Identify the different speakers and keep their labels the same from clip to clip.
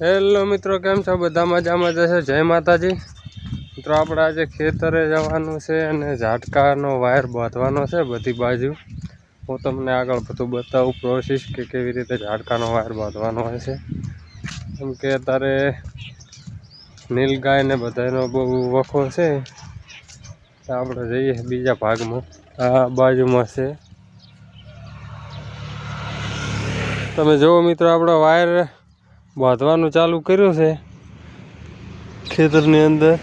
Speaker 1: Hello મિત્રો, કેમ છો? બધા મજામાં જશે જય માતાજી. મિત્રો, આપણે આજે ખેતરે જવાનું છે અને ઝાટકાનો વાયર બાંધવાનો છે બધી બાજુ. હું તમને આગળ બધું બતાવું પ્રોસેસ કે કેવી રીતે ઝાટકાનો વાયર બાંધવાનો હોય છે. કેમ કે અત્યારે નીલગાય ને બધાનો બહુ વખો છે. આપણે જઈએ બીજા ભાગમાં. આ બાજુમાં છે. તમે જુઓ મિત્રો, આપણો વાયર બાંધવાનું ચાલુ કર્યું છે ખેતરની અંદર.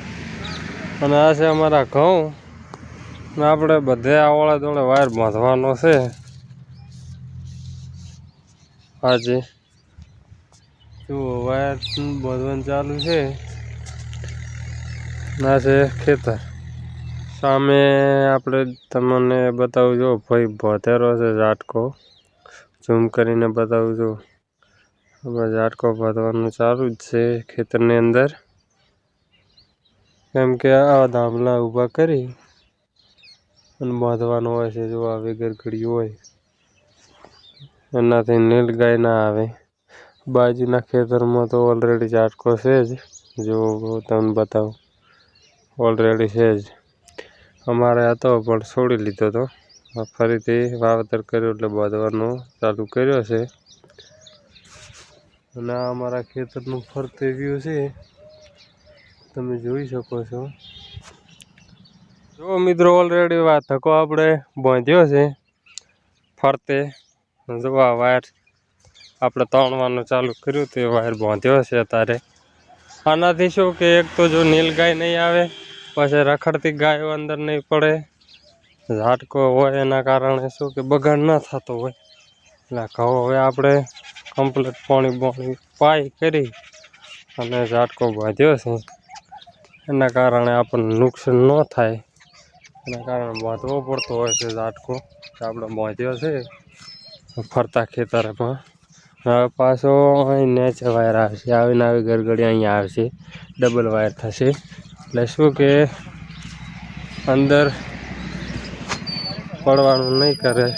Speaker 1: અને આ છે અમારા ઘઉં. ને આપણે બધે આવળે દોડે વાયર બાંધવાનો છે. આજે જુઓ, વાયર બાંધવાનું ચાલુ છે. ના છે ખેતર. સામે આપણે તમને બતાવું જો, ભાઈ, ભોતેરો છે ઝાટકો. ઝૂમ કરીને બતાવું છું આપણે ઝાટકો બાંધવાનું ચાલુ જ છે ખેતરની અંદર. કેમ કે આ ધામલા ઊભા કરી અને બાંધવાનું હોય છે, જો આવી ગરગડી હોય. એનાથી નીલ ગાય ના આવે. બાજુના ખેતરમાં તો ઓલરેડી ઝાટકો છે જ. જો તમને બતાવું. ઓલરેડી છે જ. અમારે હતો પણ છોડી લીધો હતો ફરીથી વાવેતર કર્યું એટલે બાંધવાનું ચાલુ કર્યો છે. અને આ અમારા ખેતરનું ફરતે વ્યૂ છે. તમે જોઈ શકો છો. જો મિત્રો ઓલરેડી વાત ધક્કો આપણે બાંધ્યો છે. ફરતે જો આ વાયર આપણે તણવાનું ચાલુ કર્યું તે વાયર બાંધ્યો છે અત્યારે. આનાથી શું કે એક તો જો નીલગાય નહીં આવે, પછી રખડતી ગાયો અંદર નહીં પડે. ઝાટકો હોય એના કારણે શું કે બગાડ ન થતો હોય. એટલે હવે આપણે કમ્પ્લીટ પાણી પાણી પાઈ કરી અને ઝાટકો બાંધ્યો છે. એના કારણે આપણને નુકસાન ન થાય. એના કારણે બાંધવો પડતો હોય છે ઝાટકો આપણે બાંધ્યો છે. ફરતા ખેતરમાં. હવે પાછો અહીં નેચર વાયર આવશે. આવીને આવી ગરગડી અહીંયા આવશે. ડબલ વાયર થશે. એટલે શું કે અંદર પડવાનું નહીં કરે.